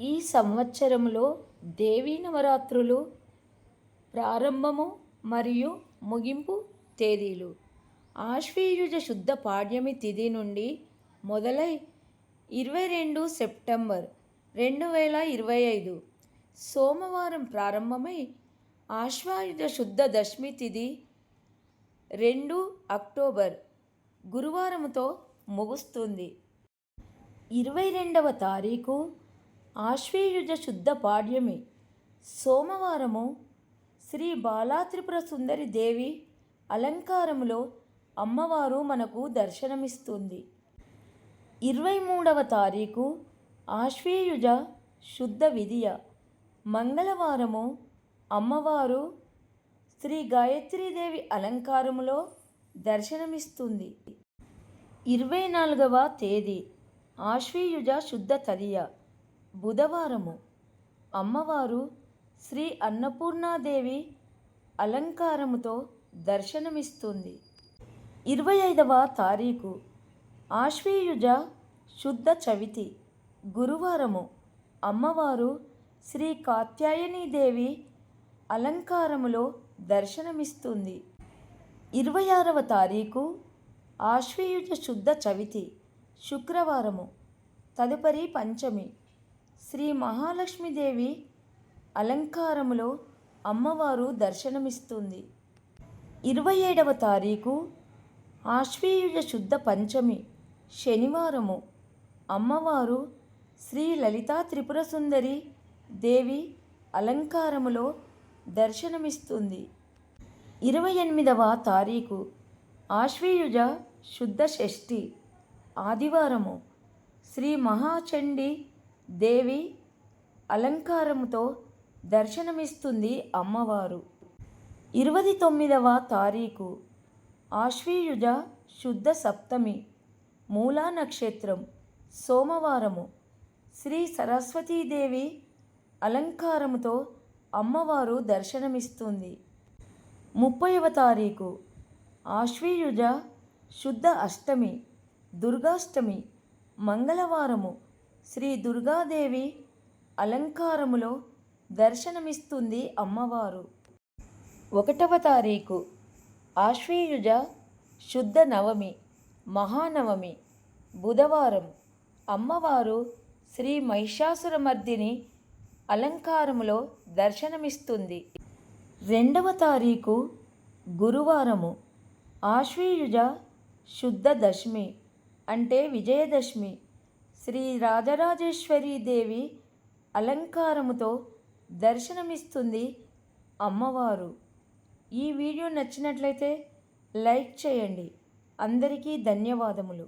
ఈ సంవత్సరంలో దేవీ నవరాత్రులు ప్రారంభము మరియు ముగింపు తేదీలు. ఆశ్వీయుజ శుద్ధ పాడ్యమి తిథి నుండి మొదలై ఇరవై రెండు సెప్టెంబర్ రెండు వేల ఇరవై ఐదు సోమవారం ప్రారంభమై ఆశ్వాయుజ శుద్ధ దశమి తిథి రెండు అక్టోబర్ గురువారంతో ముగుస్తుంది. ఇరవై రెండవ తారీఖు ఆశ్వీయుజ శుద్ధ పాడ్యమి. సోమవారము శ్రీ బాలాత్రిపుర సుందరి దేవి అలంకారములో అమ్మవారు మనకు దర్శనమిస్తుంది. ఇరవై మూడవ తారీఖు ఆశ్వీయుజ శుద్ధ విధియ. మంగళవారము అమ్మవారు శ్రీ గాయత్రీదేవి అలంకారములో దర్శనమిస్తుంది. ఇరవై నాలుగవ తేదీ ఆశ్వీయుజ శుద్ధ తదియ. బుధవారము. అమ్మవారు శ్రీ అన్నపూర్ణాదేవి అలంకారముతో దర్శనమిస్తుంది. ఇరవై ఐదవ తారీఖు ఆశ్వీయుజ శుద్ధ చవితి. గురువారము అమ్మవారు శ్రీ కాత్యాయనీదేవి అలంకారములో దర్శనమిస్తుంది. ఇరవై ఆరవ తారీఖు ఆశ్వీయుజ శుద్ధ చవితి. శుక్రవారము తదుపరి పంచమి. శ్రీ మహాలక్ష్మీదేవి అలంకారములో అమ్మవారు దర్శనమిస్తుంది. ఇరవై ఏడవ తారీఖు ఆశ్వీయుజ శుద్ధ పంచమి శనివారము. అమ్మవారు శ్రీ లలితా త్రిపుర సుందరి దేవి అలంకారములో దర్శనమిస్తుంది. ఇరవై ఎనిమిదవ తారీఖు ఆశ్వీయుజ శుద్ధ షష్ఠి ఆదివారము. శ్రీ మహాచండి దేవి అలంకారముతో దర్శనమిస్తుంది అమ్మవారు. ఇరవై తొమ్మిదవ తారీఖు ఆశ్వీయుజ శుద్ధ సప్తమి మూలా నక్షత్రం సోమవారము. శ్రీ సరస్వతీదేవి అలంకారముతో అమ్మవారు దర్శనమిస్తుంది. ముప్పైవ తారీఖు ఆశ్వీయుజ శుద్ధ అష్టమి దుర్గాష్టమి మంగళవారము. శ్రీ దుర్గాదేవి అలంకారములో దర్శనమిస్తుంది అమ్మవారు. ఒకటవ తారీఖు ఆశ్వీయుజ శుద్ధ నవమి మహానవమి బుధవారం. అమ్మవారు శ్రీ మహిషాసురమర్దిని అలంకారములో దర్శనమిస్తుంది. రెండవ తారీఖు గురువారము. ఆశ్వీయుజ శుద్ధ దశమి అంటే విజయదశమి. శ్రీ రాజరాజేశ్వరీ దేవి అలంకారముతో దర్శనమిస్తుంది అమ్మవారు. ఈ వీడియో నచ్చినట్లయితే లైక్ చేయండి. అందరికీ ధన్యవాదములు.